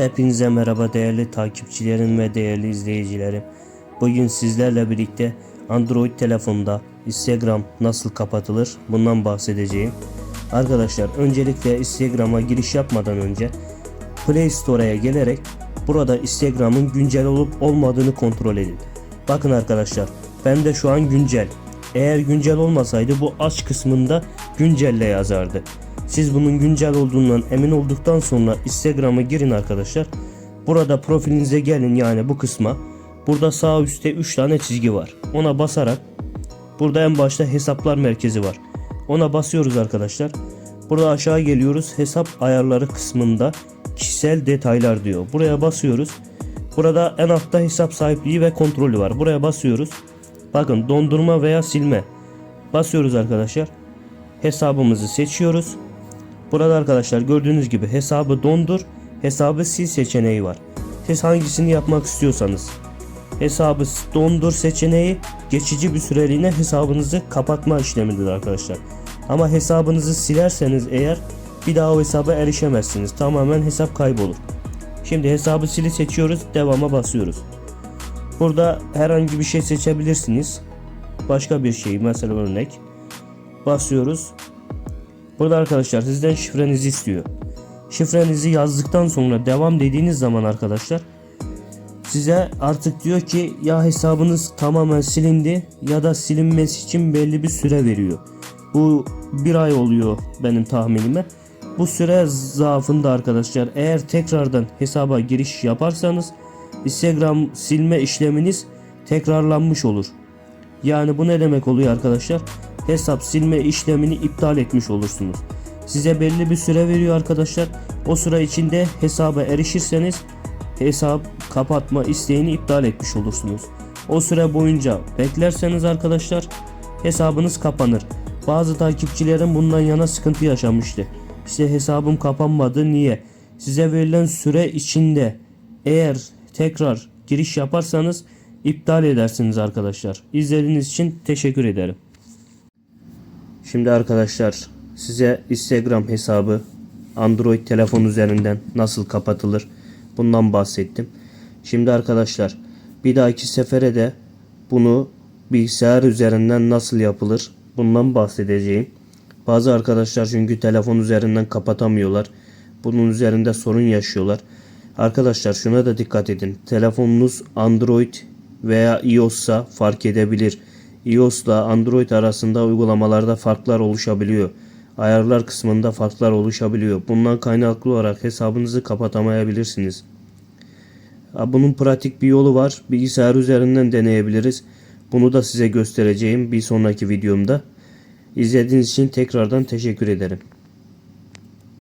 Hepinize merhaba değerli takipçilerim ve değerli izleyicilerim. Bugün sizlerle birlikte Android telefonda Instagram nasıl kapatılır bundan bahsedeceğim. Arkadaşlar öncelikle Instagram'a giriş yapmadan önce Play Store'a gelerek burada Instagram'ın güncel olup olmadığını kontrol edin. Bakın arkadaşlar ben de şu an güncel. Eğer güncel olmasaydı bu aç kısmında güncelle yazardı. Siz bunun güncel olduğundan emin olduktan sonra Instagram'a girin arkadaşlar. Burada profilinize gelin yani bu kısma. Burada sağ üstte 3 tane çizgi var. Ona basarak burada en başta hesaplar merkezi var. Ona basıyoruz arkadaşlar. Burada aşağı geliyoruz. Hesap ayarları kısmında kişisel detaylar diyor. Buraya basıyoruz. Burada en altta hesap sahipliği ve kontrolü var. Buraya basıyoruz. Bakın dondurma veya silme. Basıyoruz arkadaşlar. Hesabımızı seçiyoruz. Burada arkadaşlar gördüğünüz gibi hesabı dondur, hesabı sil seçeneği var. Siz hangisini yapmak istiyorsanız. Hesabı dondur seçeneği geçici bir süreliğine hesabınızı kapatma işlemidir arkadaşlar. Ama hesabınızı silerseniz eğer bir daha o hesaba erişemezsiniz. Tamamen hesap kaybolur. Şimdi hesabı sili seçiyoruz, devama basıyoruz. Burada herhangi bir şey seçebilirsiniz. Başka bir şey mesela örnek. Basıyoruz. Burada arkadaşlar sizden şifrenizi istiyor. Şifrenizi yazdıktan sonra devam dediğiniz zaman arkadaşlar size artık diyor ki ya hesabınız tamamen silindi ya da silinmesi için belli bir süre veriyor. Bu bir ay oluyor benim tahminime. Bu süre zarfında arkadaşlar eğer tekrardan hesaba giriş yaparsanız Instagram silme işleminiz tekrarlanmış olur. Yani bu ne demek oluyor arkadaşlar? Hesap silme işlemini iptal etmiş olursunuz. Size belli bir süre veriyor arkadaşlar. O süre içinde hesaba erişirseniz hesap kapatma isteğini iptal etmiş olursunuz. O süre boyunca beklerseniz arkadaşlar hesabınız kapanır. Bazı takipçilerim bundan yana sıkıntı yaşamıştı. İşte hesabım kapanmadı niye? Size verilen süre içinde eğer tekrar giriş yaparsanız iptal edersiniz arkadaşlar. İzlediğiniz için teşekkür ederim. Şimdi arkadaşlar size Instagram hesabı Android telefon üzerinden nasıl kapatılır bundan bahsettim. Şimdi arkadaşlar bir dahaki sefere de bunu bilgisayar üzerinden nasıl yapılır bundan bahsedeceğim. Bazı arkadaşlar çünkü telefon üzerinden kapatamıyorlar. Bunun üzerinde sorun yaşıyorlar. Arkadaşlar şuna da dikkat edin. Telefonunuz Android veya iOS'sa fark edebilir. iOS ile Android arasında uygulamalarda farklar oluşabiliyor. Ayarlar kısmında farklar oluşabiliyor. Bundan kaynaklı olarak hesabınızı kapatamayabilirsiniz. Bunun pratik bir yolu var. Bilgisayar üzerinden deneyebiliriz. Bunu da size göstereceğim bir sonraki videomda. İzlediğiniz için tekrardan teşekkür ederim.